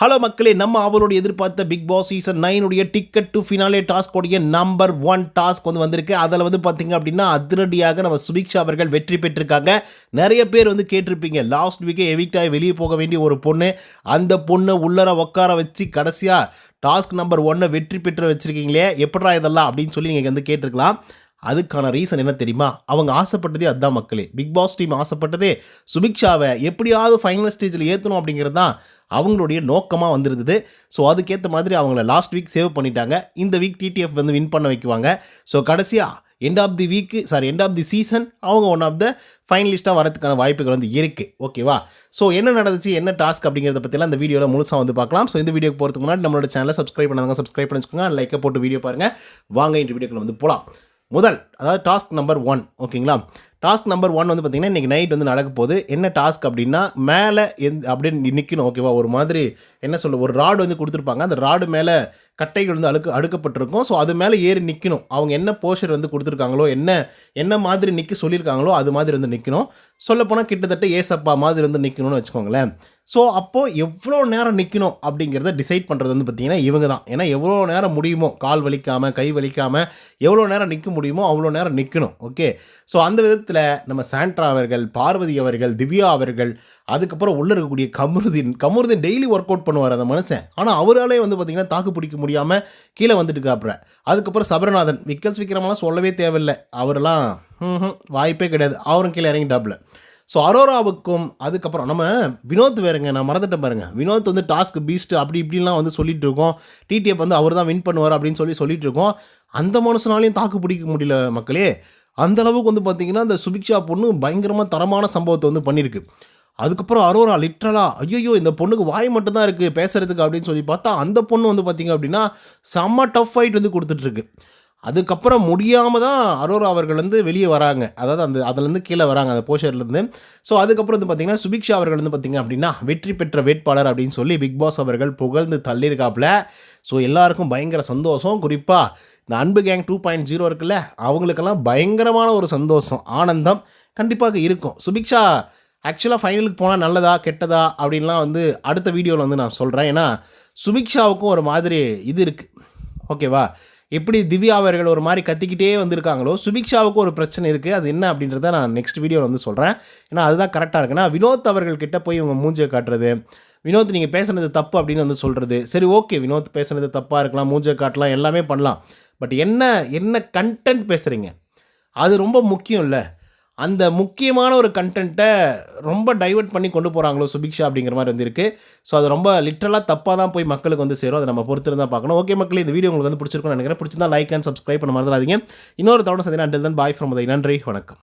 Hello மக்களே. நம்ம அவரோட எதிர்பார்த்த பிக் பாஸ் சீசன் நைனுடைய டிக்கெட் டு ஃபினாலே டாஸ்க் உடைய நம்பர் ஒன் டாஸ்க் வந்து வந்திருக்கு. அதில் வந்து பார்த்தீங்க அப்படின்னா அதிரடியாக நம்ம சுபிக்ஷா அவர்கள் வெற்றி பெற்றிருக்காங்க. நிறைய பேர் வந்து கேட்டிருப்பீங்க லாஸ்ட் வீக்கே எவிக்டாக வெளியே போக வேண்டிய ஒரு பொண்ணு அந்த பொண்ணை உள்ளர உட்கார வச்சு கடைசியாக டாஸ்க் நம்பர் ஒன்னை வெற்றி பெற்று வச்சுருக்கீங்களே எப்படா இதெல்லாம்? அப்படின்னு சொல்லி நீங்கள் வந்து கேட்டிருக்கலாம். அதுக்கான ரீசன் என்ன தெரியுமா? அவங்க ஆசைப்பட்டதே அதுதான் மக்களே. பிக் பாஸ் டீம் ஆசைப்பட்டதே சுபிக்ஷாவை எப்படியாவது ஃபைனல் ஸ்டேஜில் ஏற்றணும் அப்படிங்கிறது தான் அவங்களுடைய நோக்கமாக வந்திருந்தது. ஸோ அதுக்கேற்ற மாதிரி அவங்கள லாஸ்ட் வீக் சேவ் பண்ணிட்டாங்க. இந்த வீக் டிடிஎஃப் வந்து வின் பண்ண வைக்குவாங்க. ஸோ கடைசியாக end of the week sorry end of the season அவங்க ஒன் ஆஃப் த ஃபைனலிஸ்ட்டாக வரதுக்கான வாய்ப்புகள் வந்து இருக்குது ஓகேவா ஸோ என்ன நடந்துச்சு என்ன டாஸ்க் அப்படிங்கிறத பற்றிலாம் இந்த வீடியோவில் முழுசாக வந்து பார்க்கலாம். ஸோ இந்த வீடியோக்கு போகிறதுக்கு முன்னாடி நம்மளோட சேனலை சப்ஸ்கிரைப் பண்ணாங்க சப்ஸ்கிரைப் பண்ணிச்சுக்கோங்க லைக்கை போட்டு வீடியோ பாருங்கள் வாங்க இந்த வீடியோக்குள்ள வந்து போகலாம் முதல் அதாவது டாஸ்க் நம்பர் ஒன் ஓகேங்களா? டாஸ்க் நம்பர் ஒன் வந்து பார்த்திங்கன்னா இன்றைக்கி நைட் வந்து நடக்க போகுது. என்ன டாஸ்க் அப்படின்னா மேலே எந் அப்படியே நிற்கணும் ஓகேவா ஒரு மாதிரி என்ன சொல்ல ஒரு ராடு வந்து கொடுத்துருப்பாங்க. அந்த ராடு மேலே கட்டைகள் வந்து அழுக்கு அடுக்கப்பட்டிருக்கும் ஸோ அது மேலே ஏறி நிற்கணும் அவங்க என்ன போஷர் வந்து கொடுத்துருக்காங்களோ என்ன என்ன மாதிரி நிற்க சொல்லியிருக்காங்களோ அது மாதிரி வந்து நிற்கணும் சொல்லப்போனால் கிட்டத்தட்ட ஏசப்பா மாதிரி வந்து நிற்கணும்னு வச்சுக்கோங்களேன். ஸோ அப்போது எவ்வளோ நேரம் நிற்கணும் அப்படிங்கிறத டிசைட் பண்ணுறது வந்து பார்த்திங்கன்னா இவங்க தான். ஏன்னா எவ்வளோ நேரம் முடியுமோ கால் வலிக்காமல் கை வலிக்காமல் எவ்வளோ நேரம் நிற்க முடியுமோ அவ்வளோ நேரம் நிற்கணும் ஓகே ஸோ அந்த விதத்தில் நம்ம சாண்ட்ரா அவர்கள் பார்வதி அவர்கள் திவ்யா அவர்கள் அதுக்கப்புறம் உள்ளே இருக்கக்கூடிய Kamarudeen Kamarudeen daily work out பண்ணுவார் அந்த மனுஷன். ஆனால் அவராலே வந்து பார்த்திங்கன்னா தாக்கு பிடிக்க முடியாமல் கீழே வந்துட்டு அப்புறம் அதுக்கப்புறம் சபரநாதன் விக்கல்ஸ் விக்ரமெல்லாம் சொல்லவே தேவையில்லை. அவரெல்லாம் வாய்ப்பே கிடையாது. அவரும் கீழே இறங்கிட்டாப்புல. ஸோ அரோராவுக்கும் அதுக்கப்புறம் நம்ம வினோத் வேறுங்க நான் மறந்துட்டேன் பாருங்க. வினோத் வந்து டாஸ்க் பீஸ்ட் அப்படி இப்படிலாம் வந்து சொல்லிட்டு இருக்கோம். டிடிஎஃப் வந்து அவர் தான் வின் பண்ணுவார் அப்படின்னு சொல்லி சொல்லிட்டு இருக்கோம். அந்த மனுஷனாலையும் தாக்கு பிடிக்க முடியல மக்களே. அந்த அளவுக்கு வந்து பார்த்திங்கன்னா அந்த சுபிக்ஷா பொண்ணு பயங்கரமாக தரமான சம்பவத்தை வந்து பண்ணியிருக்கு அதுக்கப்புறம் அரோரா லிட்ரலா ஐயோ இந்த பொண்ணுக்கு வாய் மட்டும்தான் இருக்குது பேசுகிறதுக்கு அப்படின்னு சொல்லி பார்த்தா அந்த பொண்ணு வந்து பார்த்திங்க அப்படின்னா செம்ம டஃப் ஃபைட் வந்து கொடுத்துட்ருக்கு அதுக்கப்புறம் முடியாமல் தான் அரோரா அவர்கள் வந்து வெளியே வராங்க. அதாவது அந்த அதுலேருந்து கீழே வராங்க அந்த போஷர்லேருந்து. ஸோ அதுக்கப்புறம் வந்து பார்த்திங்கன்னா சுபிக்ஷா அவர்கள் வந்து பார்த்திங்க அப்படின்னா வெற்றி பெற்ற வேட்பாளர் அப்படின்னு சொல்லி பிக் பாஸ் அவர்கள் புகழ்ந்து தள்ளியிருக்காப்புல. ஸோ எல்லாருக்கும் பயங்கர சந்தோஷம். குறிப்பாக இந்த அன்பு கேங் டூ பாயிண்ட் ஜீரோ இருக்குல்ல அவங்களுக்கெல்லாம் பயங்கரமான ஒரு சந்தோஷம் ஆனந்தம் கண்டிப்பாக இருக்கும். சுபிக்ஷா ஆக்சுவலாக ஃபைனலுக்கு போனால் நல்லதா கெட்டதா அப்படின்லாம் வந்து அடுத்த வீடியோவில் வந்து நான் சொல்கிறேன் ஏன்னா சுபிக்ஷாவுக்கும் ஒரு மாதிரி இது இருக்குது ஓகேவா எப்படி திவ்யா அவர்கள் ஒரு மாதிரி கத்திக்கிட்டே வந்திருக்காங்களோ சுபிக்ஷாவுக்கும் ஒரு பிரச்சனை இருக்குது அது என்ன அப்படின்றத நான் நெக்ஸ்ட் வீடியோவில் வந்து சொல்கிறேன் ஏன்னா அதுதான் கரெக்டாக இருக்குன்னா வினோத் அவர்கள் கிட்ட போய் இவங்க மூஞ்சியை காட்டுறது வினோத் நீங்கள் பேசுனது தப்பு அப்படின்னு வந்து சொல்கிறது சரி ஓகே வினோத் பேசுனது தப்பாக இருக்கலாம் மூஞ்சை காட்டலாம் எல்லாமே பண்ணலாம். பட் என்ன என்ன கண்டென்ட் பேசுகிறீங்க அது ரொம்ப முக்கியம் இல்லை அந்த முக்கியமான ஒரு கண்டென்ட்டை ரொம்ப டைவர்ட் பண்ணி கொண்டு போகிறாங்களோ சுபிக்ஷா அப்படிங்கிற மாதிரி வந்திருக்கு. ஸோ அது ரொம்ப லிட்டரலாக தப்பாக தான் போய் மக்களுக்கு வந்து சேரும். அதை நம்ம பொறுத்து தான் பார்க்கணும். ஓகே மக்களே இந்த வீடியோ உங்களுக்கு வந்து பிடிச்சிருக்கும்னு நினைக்கிறேன். பிடிச்சிருந்தா லைக் அண்ட் சப்ஸ்கிரைப் பண்ண மறந்துடாதீங்க. இன்னொரு தவணை சந்தினா அண்டில் தான் பாய் ஃப்ரம் நன்றி. வணக்கம்.